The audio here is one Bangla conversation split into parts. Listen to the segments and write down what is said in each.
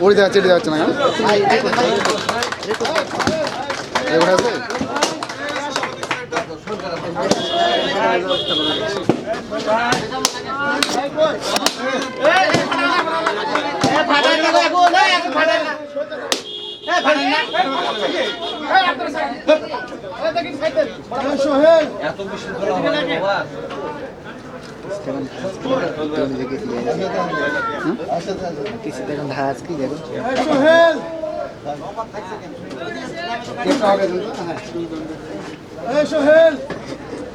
ওড়ি যাচ্ছে এটি যাচ্ছে না কেন এবার আছে কিছু দেখুন ধারাজ কি দেখুন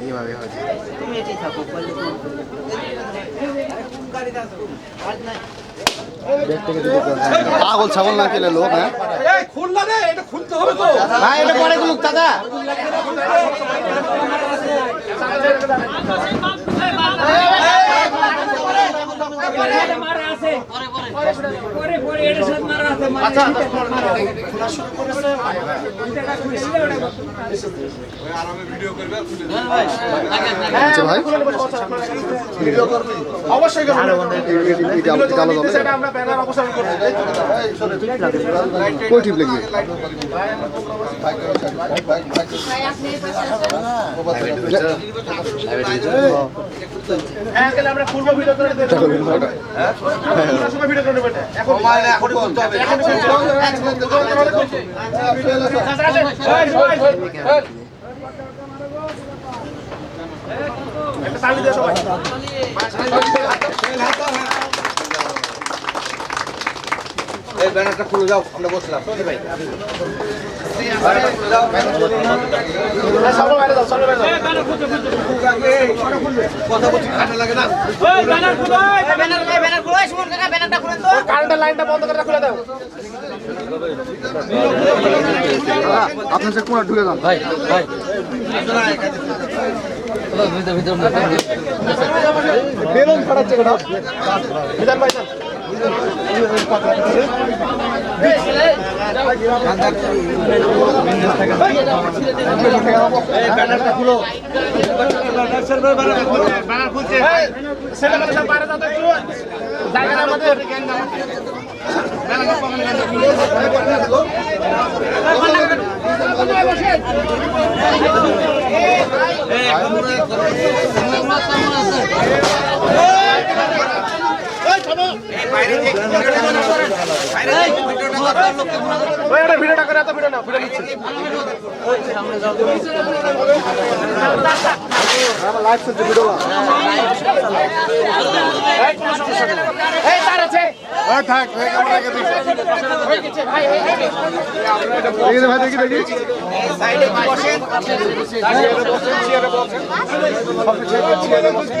এইভাবে হয় তুমি এটাই থাকো পাগল ছাগল না খেলে লোক হ্যাঁ? ভাই এটা পরে দাদা আচ্ছা ভাই অবশ্যই করব। এটা আলো এটা আলো নিতে দলে সেটা আমরা ব্যানার অপসারণ করব। কই হ্যাঁ, আমরা পূর্ব ভিডিও করে একটা তালি দিয়ে সবাই। এই ব্যানারটা খুলে যাও আমরা বসলাম। ভাই। করে আপনার সে ঢুকে যান। ভাই বেলুন ফাটাচ্ছে বিধান ভাই আমাদের। ওই একটা ভিডিওটা করে এত ভিডিও নাও ভিডিও নিচ্ছি আমার লাইভ চলছে ভিডিও এই তার আছে থাক ক্যামেরা কে দেখি হয়ে গেছে ভাই হয়ে গেছে দেখি ভাই দেখি দেখি সাইডে বসেন চেয়ারে বসেন চেয়ারে বসেন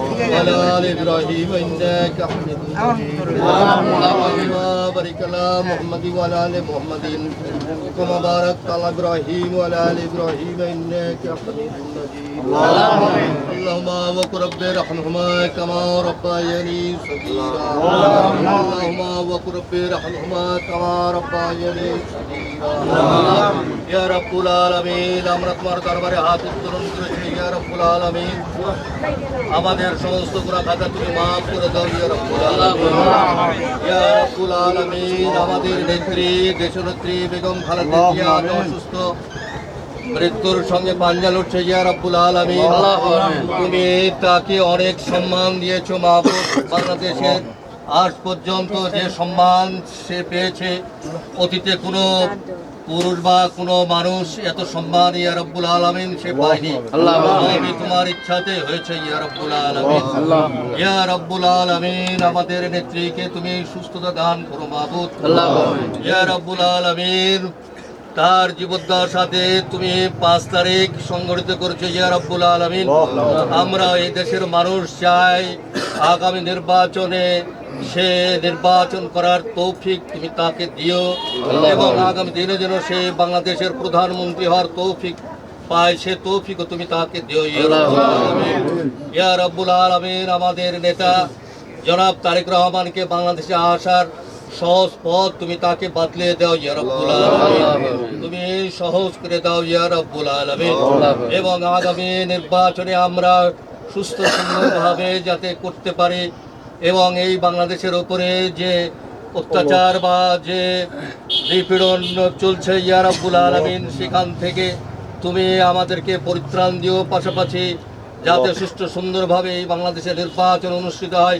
وعلى ال ابراهيم انك حميد مجيد اللهم بارك على محمد وعلى ال محمد كما باركت على ابراهيم وعلى ال ابراهيم انك حميد مجيد اللهم وقل رب ارحمهما كما ربياني صغيرا اللهم وقل رب ارحمهما كما ربياني صغيرا রাব্বুল আলামিন আমরা তোমার দরবারে হাত উত্তোলন করেছি রাব্বুল আলামিন। আমাদের সমস্ত খাতা তুমি মাফ করে দাও ইয়া রাব্বুল আলামিন। আমাদের নেত্রী দেশনেত্রী বেগম খালেদা জিয়া অসুস্থ মৃত্যুর সঙ্গে পাঞ্জা লড়ছে ইয়া রাব্বুল আলামিন। তুমি তাকে অনেক সম্মান দিয়েছ মাহবুব বাংলাদেশের আজ পর্যন্ত যে সম্মান সে পেয়েছে অতীতে কোনো পুরুষ বা কোনো মানুষ এত সম্মান ইয়া রব্বুল আলামিন সে পায়নি। আমি তোমার ইচ্ছাতে হয়েছে ইয়া রব্বুল ইয়ারব্বুল ইয়া রব্বুল আলামিন আমাদের নেত্রীকে তুমি সুস্থতা দান করো মাহবুদ ইয়া রব্বুল আলামিন তার জীবদ্দশাতে তুমি পাঁচ তারিখ সংগঠিত করেছ ইয়া রব্বুল আলামিন। আমরা এই দেশের মানুষ চাই আগামী নির্বাচনে সে নির্বাচন করার তৌফিক তুমি তাকে দিও এবং আগামী দিনে যেন সে বাংলাদেশের প্রধানমন্ত্রী হওয়ার তৌফিক পায় সে তৌফিক তুমি তাকে দিও ইয়া রাব্বুল আলামিন। আমাদের নেতা জনাব তারেক রহমানকে বাংলাদেশে আসার সহজ পথ তুমি তাকে বাতলে দাও ইয়া রাব্বুল আলামিন। তুমি সহজ করে দাও ইয়া রাব্বুল আলামিন। এবং আগামী নির্বাচনে আমরা সুস্থ সুন্দরভাবে যাতে করতে পারি এবং এই বাংলাদেশের ওপরে যে অত্যাচার বা যে নিপীড়ন চলছে ইয়া রাব্বুল আলামিন সেখান থেকে তুমি আমাদেরকে পরিত্রাণ দিও। পাশাপাশি যাতে সুষ্ঠু সুন্দরভাবে এই বাংলাদেশের নির্বাচন অনুষ্ঠিত হয়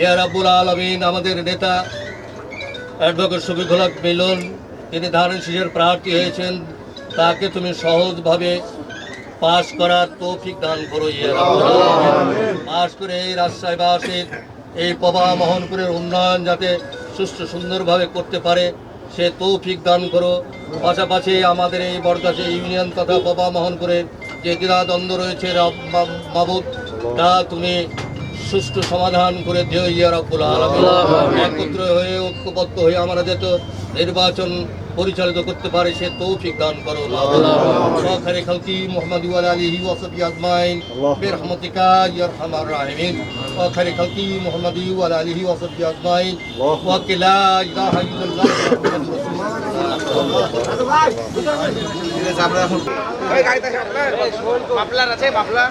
ইয়া রাব্বুল আলমিন, আমাদের নেতা অ্যাডভোকেট শফিকুল হক মিলন, তিনি ধারণ শীষের প্রার্থী হয়েছেন, তাকে তুমি সহজভাবে পাশ করার তৌফিক দান করো পাশ করে এই রাজশাহীবাসীর এই পবা মোহনপুরের উন্নয়ন যাতে সুষ্ঠু সুন্দরভাবে করতে পারে, সে তৌফিক দান করো। পাশাপাশি আমাদের এই বরদাসী ইউনিয়ন তথা পবা মোহনপুরের যে দ্বিধাদ্বন্দ্ব রয়েছে মাবুদ, তা তুমি সুষ্ঠু সমাধান করে দিও ইয়া রাব্বুল আলামিন। একত্র হয়ে ঐক্যবদ্ধ হয়ে আমরা যেত নির্বাচন পরিচালিত করতে পারে সে তৌফিক দান করো সরকারি খালকি মোহাম্মদ ওয়াল আলিহি ওয়াসাবি আজমাইন। বিরহমাতিকা ইয়া আরহামার রাহিমিন। সরকারি খালকি মোহাম্মদ ওয়াল আলিহি ওয়াসাবি আজমাইন। ওয়া কিলা ইলাহা ইল্লাল্লাহ মুহাম্মাদুর রাসূলুল্লাহ। আছে আমরা এখন মাফলার আছে মাফলার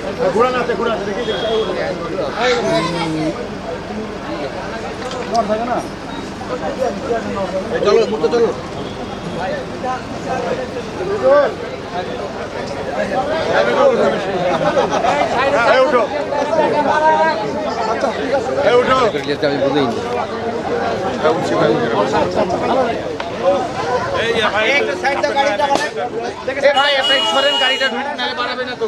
চলো মুক্ত চলো। ভাই আপনি সরেন গাড়িটা ঢুকে নালে বাড়াবে না তো।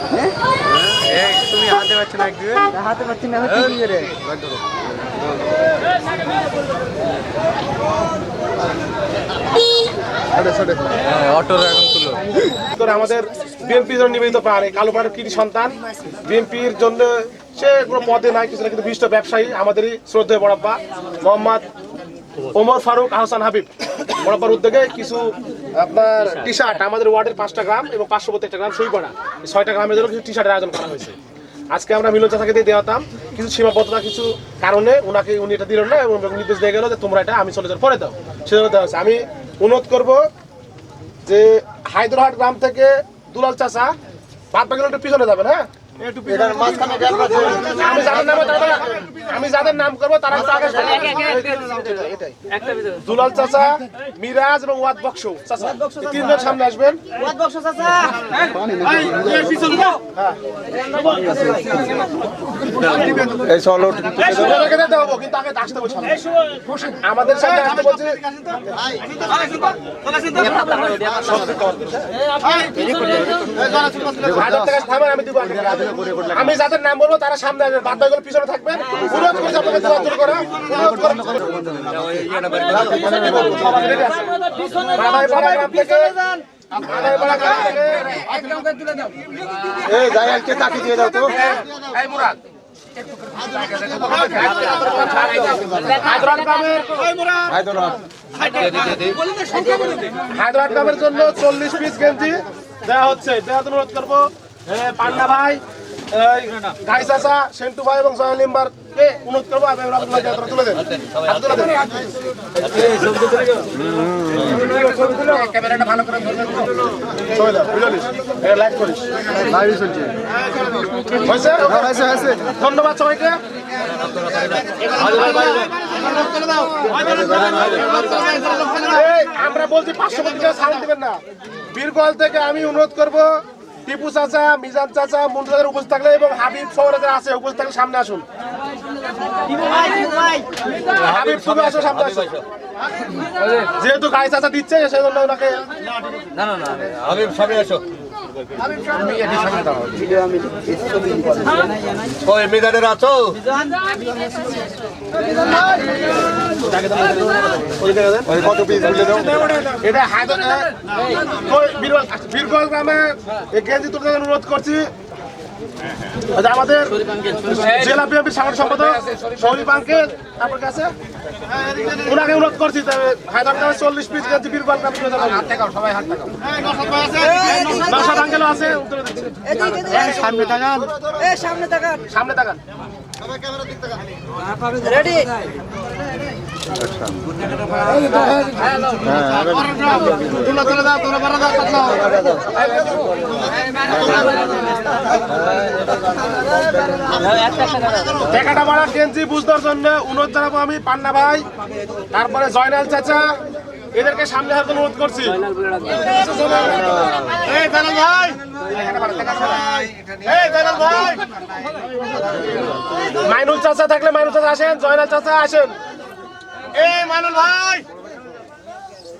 তুমি হাতে পাচ্ছ না একটু। হাতে পাচ্ছি না কি করে? করে আমাদের বিএনপির জন্য নিবেদিত এই কালো পাড়ের কৃতি সন্তান। বিএনপির জন্য সে কোনো পদে নাই কিছু না কিন্তু বিশিষ্ট ব্যবসায়ী আমাদেরই শ্রদ্ধেয় বড়াব্বা মোহাম্মদ ওমর ফারুক আহসান হাবিব। বড়াব্বার উদ্যোগে কিছু আপনার টি শার্ট আমাদের ওয়ার্ডের পাঁচটা গ্রাম এবং পাঁচশো একটা গ্রাম সই করা ছয়টা গ্রামের জন্য কিছু টি শার্টের আয়োজন করা হয়েছে। আজকে আমরা মিলন চাচাকে দিয়ে দেওয়াতাম। কিছু সীমাবদ্ধতা কিছু কারণে ওনাকে উনি এটা দিলেন না এবং নির্দেশ দিয়ে গেল যে তোমরা এটা আমি চলে যাওয়ার পরে দাও। সেজন্য দেওয়া হয়েছে। আমি অনুরোধ করব যে হায়দ্রাবাদ গ্রাম থেকে দুলাল চাচা বাদ বাকি একটু পিছনে যাবেন হ্যাঁ? আমি যাদের নাম আমি যাদের নাম করব তারা একটু আগে এটাই। দুলাল চাচা মিরাজ এবং ওয়াদ বক্স চাচা তিনজন সামনে আসবেন। ওনাদেরকে দিতে হব, কিন্তু আগে আসতে বলছি আমাদের সাথে আসতে বলছে আমি দিব আগে। আমি যাদের নাম বলব তারা সামনে আসবেন বাদ বাকিগুলো পিছনে থাকবেন অনুরোধ করছি আপনাকে যোগাযোগ করা অনুরোধ করে দিয়ে দাও তো। মুরাদ। হায়দ্রাবাদ গ্রামের জন্য চল্লিশ পিস গেঞ্জি দেওয়া হচ্ছে। জন্য অনুরোধ করব। এ, পান্না ভাই এই, সেন্টু ভাই এবং জয় লিম্বার অনুরোধ করব আপনি তুলে দেন। করিস। চলছে হ্যাঁ, ধন্যবাদ সবাইকে। আমরা বলছি পাঁচশো কোটি টাকা ছাড় দিবেন না। বীরগল থেকে আমি অনুরোধ করব টিপু চাচা, মিজান চাচা মন্ত্রীদের উপস্থিত থাকলে এবং হাবিব যারা আছে, উপস্থিত থাকলে সামনে আসুন। হাবিব, তুমি আসো, সামনে আসো। যেহেতু গাই চাচা দিচ্ছে সেই জন্য ওনাকে হাবিব সামনে আসো। ওই মিজানের আছো? কত পিস বলে দাও? এটা হায়দ্রাবাদ বীরবল বীরবল গ্রামে এই কেজি তুলতে অনুরোধ করছি। আমাদের জেলা বিএনপির সাংগঠনিক সম্পাদক শরীফ আঙ্কেল আপনার কাছে? ওনাকে অনুরোধ করছি তবে হায়দ্রাবাদ চল্লিশ পিস গ্রামে তুলে সবাই হাত আঙ্কেলও আছে সামনে তাকান। এ সামনে তাকান। সামনে তাকান। রেডি। দাও। টাকাটা বাড়া গেঞ্জি বুঝবার জন্য অনুরোধ জানাব আমি, পান্না ভাই, তারপরে জয়নাল চাচা। এদেরকে সামনে হাতে অনুরোধ করছি। মাইনুল চাচা থাকলে মাইনুল চাচা আসেন, জয়নাল চাচা আসেন। এই মাইনুল ভাই!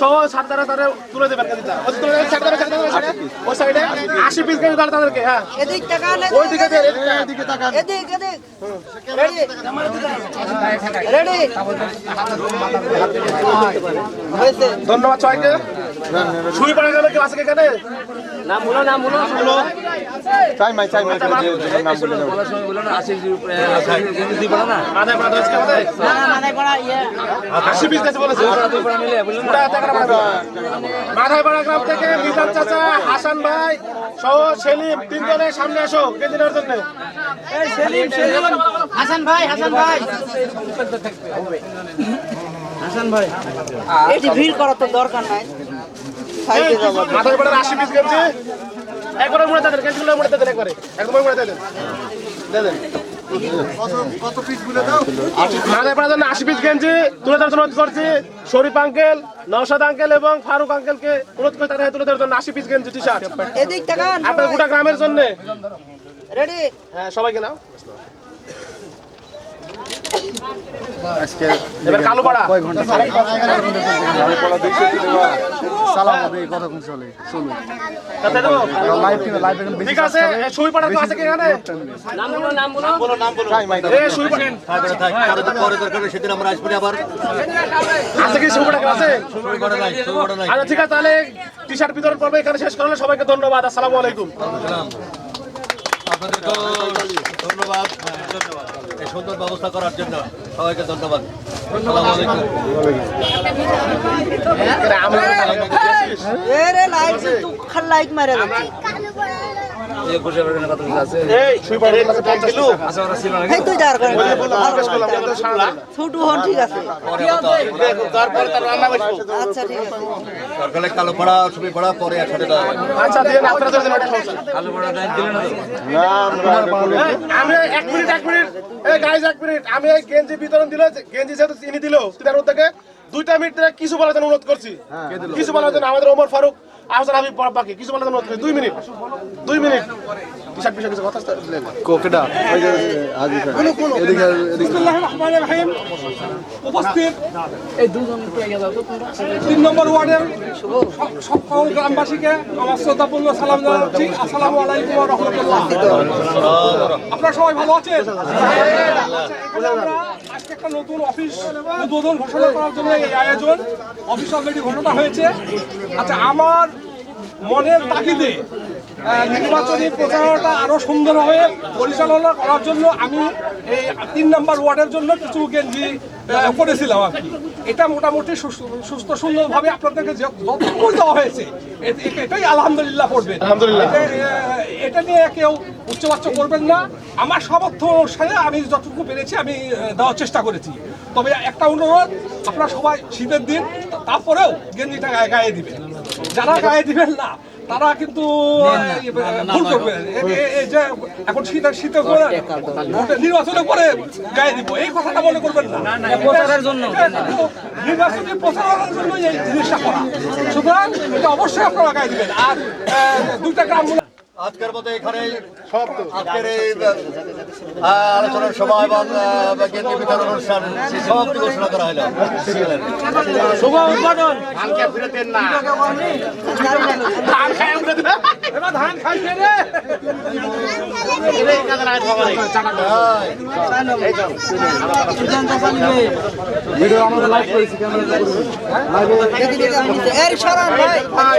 সহ সাতটারা তারা তুলে দেবেন কেজিটা ওই তুলে দেবেন সাতটারা সাতটারা ওই সাইডে আশি পিস। কেজি তাহলে তাদেরকে হ্যাঁ। এদিক তাকান ওই দিকে দেন এদিকে তাকান। এদিক এদিক। রেডি। রেডি। ধন্যবাদ সবাইকে। শুই পড়ে গেলে কেউ আছে এখানে? নাম বলো নাম বলো। চাই মাই চাই মাই এই শোনো বলার সময় বলো না আশি না। না না আশি পিস গেছে বলেছে। গ্রাম থেকে মিজান চাচা হাসান ভাই সহ সেলিম তিনজনের সামনে আসো কেজি নেওয়ার জন্য। হাসান ভাই হাসান ভাই। হাসান ভাই। এটি ভিড় করার তো দরকার নাই। সাইডে যাব মাথায় পাড়ার আশি পিস গেছে একবারে মুড়ে দেন কেজিগুলো মুড়ে দেন একবারে। মুড়ে আশি পিস গেঞ্জি তুলে জন্য করছি। শরীফ আঙ্কেল নওশাদ আঙ্কেল এবং ফারুক আঙ্কেলকে অনুরোধ করে হাতে তুলে দেওয়ার জন্য আশি পিস গেঞ্জি টি শার্ট আপনার গোটা গ্রামের জন্য। রেডি হ্যাঁ সবাইকে নাও। আজকে এবার কয় ঘণ্টা সালাম হবে কতক্ষণ চলে। চলুন। লাইভ কিন্তু লাইভ এখন বেশি আছে সুই পাড়া তো আছে কি এখানে? নাম বলো নাম বলো। চাই মাই এ, সুই পাড়া। তারপরে থাক কারও তো পরে দরকার সেদিন আমরা আসব আবার। আছে কি সুই পাড়া আছে? শুরু করে নাই শুরু করে নাই। আচ্ছা ঠিক আছে তাহলে টি শার্ট বিতরণ করব এখানে শেষ করলে সবাইকে ধন্যবাদ আসসালামু আলাইকুম। আপনাদেরকেও ধন্যবাদ। এই সুন্দর ব্যবস্থা করার জন্য সবাইকে ধন্যবাদ। আসসালামু আলাইকুম। লাইক মারে ছোট হন ঠিক আছে। তার আচ্ছা সরকারে কালো পড়া ছবি পড়া পরে আচ্ছা একটা সমস্যা আমি এক মিনিট এক মিনিট। এই গাইজ এক মিনিট। আমি এই গেঞ্জি বিতরণ দিল গেঞ্জি যেহেতু চিনি দিল তিনার থেকে দুইটা মিনিট কিছু বলার জন্য অনুরোধ করছি। কিছু বলার জন্য আমাদের ওমর ফারুক। আহসান হাবিব বাকি। কিছু বলার জন্য দুই মিনিট। দুই মিনিট। কিছু কথা কোকেটা উপস্থিত তিন নম্বর ওয়ার্ডের সকল গ্রামবাসীকে আমার শ্রদ্ধাপূর্ণ সালাম জানাচ্ছি। আসসালামু আলাইকুম ওয়া আপনারা সবাই ভালো আছেন? একটা নতুন অফিস উদ্বোধন ঘোষণা করার জন্য এই আয়োজন। অফিস অলরেডি ঘোষণা হয়েছে। আচ্ছা আমার মনের তাগিদে নির্বাচনী প্রচারণাটা আরও সুন্দরভাবে পরিচালনা করার জন্য আমি এই তিন নম্বর ওয়ার্ডের জন্য কিছু গেঞ্জি করেছিলাম আর কি। এটা মোটামুটি সুস্থ- সুস্থ সুন্দরভাবে আপনাদেরকে যে- যতটুকু দেওয়া হয়েছে এটাই আলহামদুলিল্লাহ পড়বেন আলহামদুলিল্লাহ। এটা, নিয়ে কেউ উচ্চবাচ্য করবেন না। আমার সামর্থ্য অনুসারে আমি যতটুকু পেরেছি আমি দেওয়ার চেষ্টা করেছি। তবে একটা অনুরোধ আপনারা সবাই শীতের দিন তারপরেও গেঞ্জিটা গায়ে দিবেন। যারা গায়ে দিবেন না তারা কিন্তু ভুল এই যে এখন শীত শীতে করে নির্বাচনের পরে গায়ে দিব। এই কথাটা মনে করবেন না। প্রচারের জন্য। নির্বাচনী প্রচারের জন্য এই জিনিসটা করা। সুতরাং এটা অবশ্যই আপনারা গায়ে দিবেন। আর দুইটা গ্রাম আজকের মতো এখানে আজকের এই আলোচনার সময় এবং গেঞ্জি বিতরণ অনুষ্ঠান সমাপ্তি ঘোষণা করা হলো শুভ উদ্বোধন ধান খাইছে রে এর সরান ভাই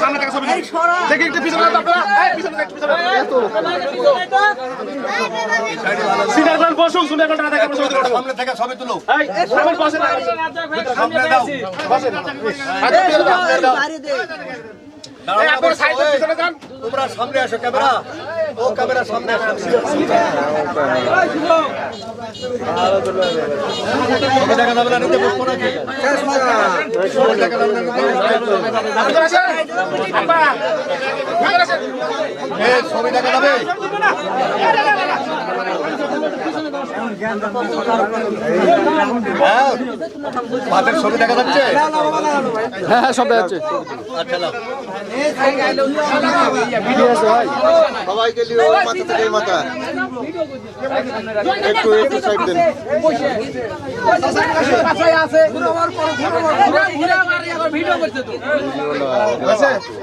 সামনে থেকে ছবি দেখি একটু পিছনে দাও আপনারা এই পিছনে একটু পিছনে সিনিয়র ম্যান বসুন সিনিয়র দেখে আমরা ছবি তুলবো সামনে থেকে ছবি তুলো। এই সামনে বসেন সামনে দাও বসেন বাইরে তোমরা সামনে আসো ক্যামেরা। ও ক্যামেরা সামনে আসো। যাবে না নিতে বসবো নাকি? ভিতরে ছবি দেখা দেখা যাচ্ছে? হ্যাঁ হ্যাঁ সব যাচ্ছে। আচ্ছা সবাইকে মাথা থেকে মাথা। একটু একটু সাইড দেন।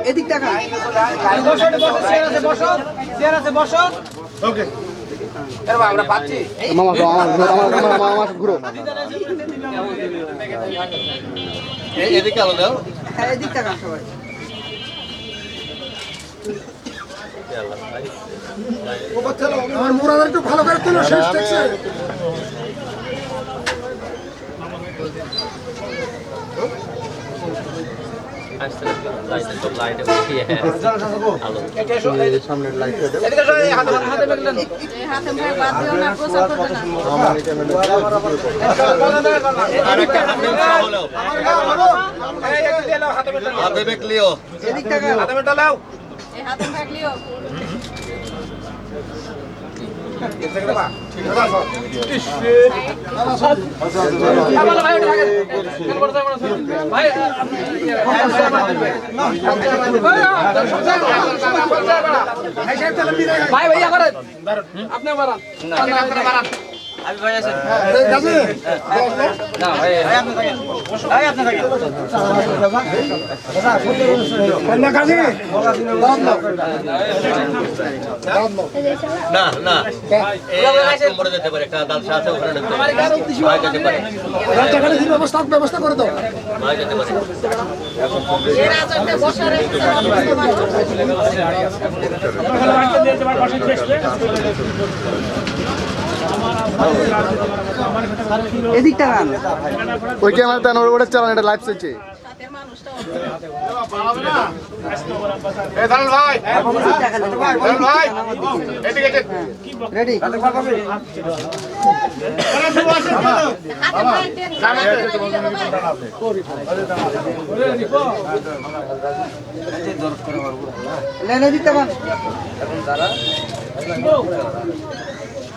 এদিক টাকা ওকে মামা তো আমার ঘুরো, আমার আমার আমার ঘুরো। এদিকে আলো দাও। হ্যাঁ এদিক টাকা সবাই। ভাই বাদ দিও না প্রচার করবে হাতে আর একটা হাতে উৎসাহ হলো আর ভাই না না নম্বরে যেতে পারে একটা দালসা আছে ওখানে পারে ভাই যেতে পারে। ব্যবস্থা করে দাও। ভাই যেতে পারে। বসার ওই ওর ওটা চালান এটা লাইভ চলছে। রেডি দিতে পারেন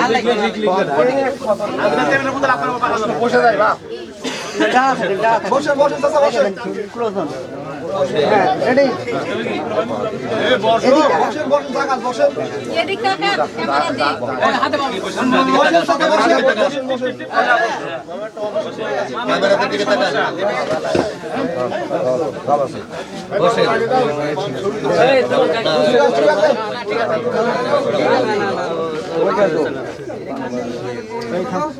এদিকে এদিকে, এদিকে বসে যাই বা বসেন বসেন চাচা হ্যাঁ রেডি এদিক ক্যামেরা দিকে জায়গা সবাই বসতে দেখে জায়গা